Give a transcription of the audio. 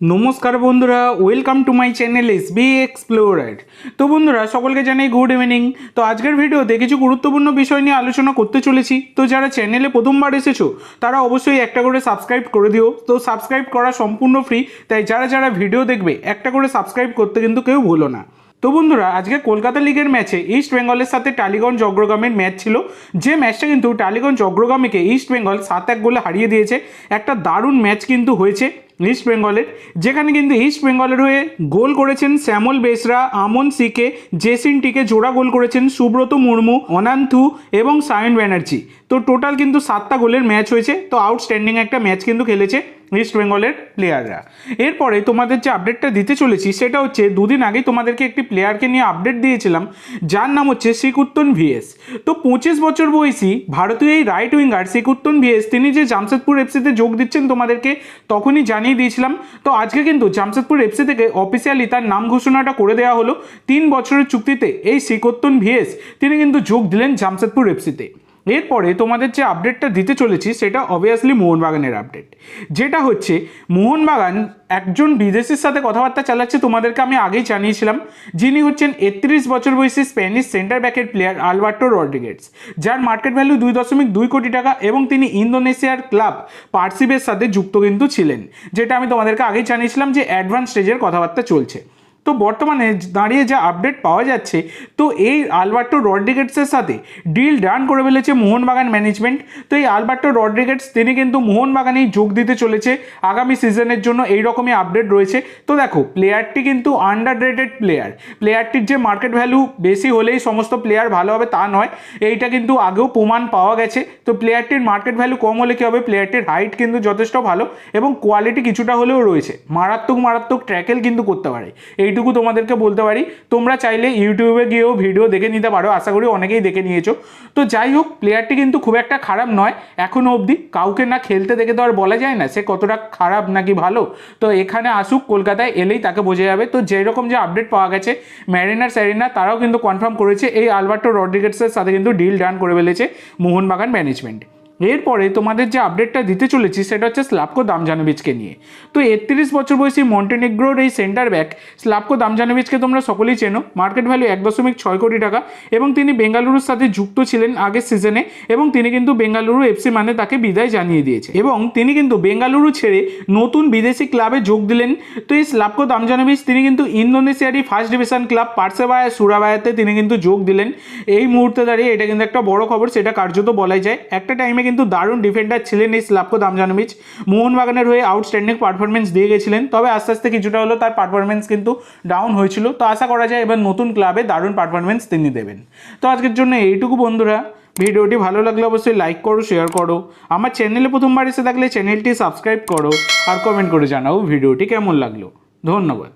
নমস্কার বন্ধুরা welcome to my channel S B explorer তো বন্ধুরা, সকলকে জানাই গুড ইভিনিং তো আজকের ভিডিওতে কিছু গুরুত্বপূর্ণ বিষয় নিয়ে আলোচনা করতে চলেছি। তো যারা চ্যানেলে প্রথমবার এসেছ, তারা অবশ্যই একটা করে সাবস্ক্রাইব করে দিও। তো সাবস্ক্রাইব করা সম্পূর্ণ ফ্রি তাই যারা যারা ভিডিও দেখবে, একটা করে সাবস্ক্রাইব করতে কিন্তু কেউ ভুলো না। তো বন্ধুরা, আজকে কলকাতা লিগের ম্যাচে ইস্ট বেঙ্গলের সাথে টালিগঞ্জ অগ্রগামীর ম্যাচ ছিল। যে ম্যাচটা কিন্তু টালিগঞ্জ অগ্রগামীকে ইস্ট বেঙ্গল সাত এক গোলে হারিয়ে দিয়েছে। একটা দারুণ ম্যাচ কিন্তু হয়েছে। ইস্ট বেঙ্গলের যেখানে কিন্তু ইস্ট বেঙ্গলের হয়ে গোল করেছেন শ্যামল বেসরা, আমন সিকে, জেসিন টিকে জোড়া গোল করেছেন সুব্রত মুর্মু, অনান্থু এবং সায়ন ব্যানার্জি। তো টোটাল কিন্তু সাতটা গোলের ম্যাচ হয়েছে। তো আউটস্ট্যান্ডিং একটা ম্যাচ কিন্তু খেলেছে ইস্ট বেঙ্গলের প্লেয়াররা এরপরে তোমাদের যে আপডেটটা দিতে চলেছি, সেটা হচ্ছে দুদিন আগে তোমাদেরকে একটি প্লেয়ারকে নিয়ে আপডেট দিয়েছিলাম, যার নাম হচ্ছে শ্রীকুত্তন ভিএস। তো পঁচিশ বছর বয়সী ভারতীয় এই রাইট উইঙ্গার শ্রীকুত্তন ভিএস, তিনি যে জামশেদপুর এফসিতে যোগ দিচ্ছেন তোমাদেরকে তখনই জানিয়ে দিয়েছিলাম। তো আজকে কিন্তু জামশেদপুর এফসি থেকে অফিসিয়ালি তার নাম ঘোষণাটা করে দেওয়া হলো। তিন বছরের চুক্তিতে এই শ্রীকোত্তন ভিএস, তিনি কিন্তু যোগ দিলেন জামশেদপুর এফসিতে। এরপরে তোমাদের যে আপডেটটা দিতে চলেছি, সেটা অবভিয়াসলি মোহনবাগানের আপডেট যেটা হচ্ছে, মোহনবাগান একজন বিদেশির সাথে কথাবার্তা চালাচ্ছে, তোমাদেরকে আমি আগেই জানিয়েছিলাম, যিনি হচ্ছেন একত্রিশ বছর বয়সী স্প্যানিশ সেন্টার ব্যাকের প্লেয়ার আলবার্টো রড্রিগেটস যার মার্কেট ভ্যালু দুই দশমিক দুই কোটি টাকা এবং তিনি ইন্দোনেশিয়ার ক্লাব পার্সিবের সাথে যুক্ত কিন্তু ছিলেন, যেটা আমি তোমাদেরকে আগেই জানিয়েছিলাম যে অ্যাডভান্স স্টেজের কথাবার্তা চলছে। তো বর্তমানে দাঁড়িয়ে যা আপডেট পাওয়া যাচ্ছে, তো এই আলবার্টো রড্রিগেটসের সাথে ডিল ডান করে ফেলেছে মোহনবাগান ম্যানেজমেন্ট তো এই আলবার্টো রড্রিগেটস তিনি কিন্তু মোহনবাগানেই যোগ দিতে চলেছে। আগামী সিজনের জন্য এই রকমই আপডেট রয়েছে। তো দেখো প্লেয়ারটি কিন্তু আন্ডার রেটেড প্লেয়ার প্লেয়ারটির যে মার্কেট ভ্যালু বেশি হলেই সমস্ত প্লেয়ার ভালো হবে তা নয়। এইটা কিন্তু আগেও প্রমাণ পাওয়া গেছে। তো প্লেয়ারটির মার্কেট ভ্যালু কম হলে কী হবে? প্লেয়ারটির হাইট কিন্তু যথেষ্ট ভালো এবং কোয়ালিটি কিছুটা হলেও রয়েছে। মারাত্মক মারাত্মক ট্র্যাকেল কিন্তু করতে পারে। এইটুকু তোমাদেরকে বলতে পারি। তোমরা চাইলে ইউটিউবে গিয়েও ভিডিও দেখে নিতে পারো, আশা করি অনেকেই দেখে নিয়েছো। তো যাই হোক প্লেয়ারটি কিন্তু খুব একটা খারাপ নয় এখনও অবধি কাউকে না খেলতে দেখে তো আর বলা যায় না, সে কতটা খারাপ নাকি ভালো। তো এখানে আসুক, কলকাতায় এলেই তাকে বোঝা যাবে। তো যেরকম যে আপডেট পাওয়া গেছে ম্যারিনার স্যারিনা তারাও কিন্তু কনফার্ম করেছে, এই আলবার্টো রড্রিগেটসের সাথে কিন্তু ডিল ডান করে ফেলেছে মোহনবাগান ম্যানেজমেন্ট এরপরে তোমাদের যে আপডেটটা দিতে চলেছি, সেটা হচ্ছে স্লাপকো দামজানোভিচকে নিয়ে। তো একত্রিশ বছর বয়সী মন্টেনেগ্রোর এই সেন্টার ব্যাক স্লাপকো দামজানোভিচকে তোমরা সকলেই চেনো। মার্কেট ভ্যালু এক দশমিক ছয় কোটি টাকা এবং তিনি বেঙ্গালুরুর সাথে যুক্ত ছিলেন আগের সিজনে এবং তিনি কিন্তু বেঙ্গালুরু এফসি মানে তাকে বিদায় জানিয়ে দিয়েছে। এবং তিনি কিন্তু বেঙ্গালুরু ছেড়ে নতুন বিদেশি ক্লাবে যোগ দিলেন। তো এই স্লাপকো দামজানোভিচ তিনি কিন্তু ইন্দোনেশিয়ারই ফার্স্ট ডিভিশন ক্লাব পার্সেবায়া সুরাবায়াতে তিনি কিন্তু যোগ দিলেন। এই মুহূর্তে দাঁড়িয়ে এটা কিন্তু একটা বড় খবর, সেটা কার্যত বলাই যায়। একটা টাইমে কিন্তু দারুণ ডিফেন্ডার ছিলেন এই স্লাপকো দামজানোভিচ মোহনবাগানের হয়ে আউটস্ট্যান্ডিং পারফরমেন্স দিয়ে গেছিলেন, তবে আস্তে আস্তে কিছুটা হলো তার পারফরমেন্স কিন্তু ডাউন হয়েছিল। তো আশা করা যায় এবার নতুন ক্লাবে দারুণ পারফরমেন্স তিনি দেবেন। তো আজকের জন্য এইটুকু বন্ধুরা। ভিডিওটি ভালো লাগলে অবশ্যই লাইক করো শেয়ার করো। আমার চ্যানেলে প্রথমবার এসে থাকলে চ্যানেলটি সাবস্ক্রাইব করো আর কমেন্ট করে জানাও ভিডিওটি কেমন লাগল। ধন্যবাদ।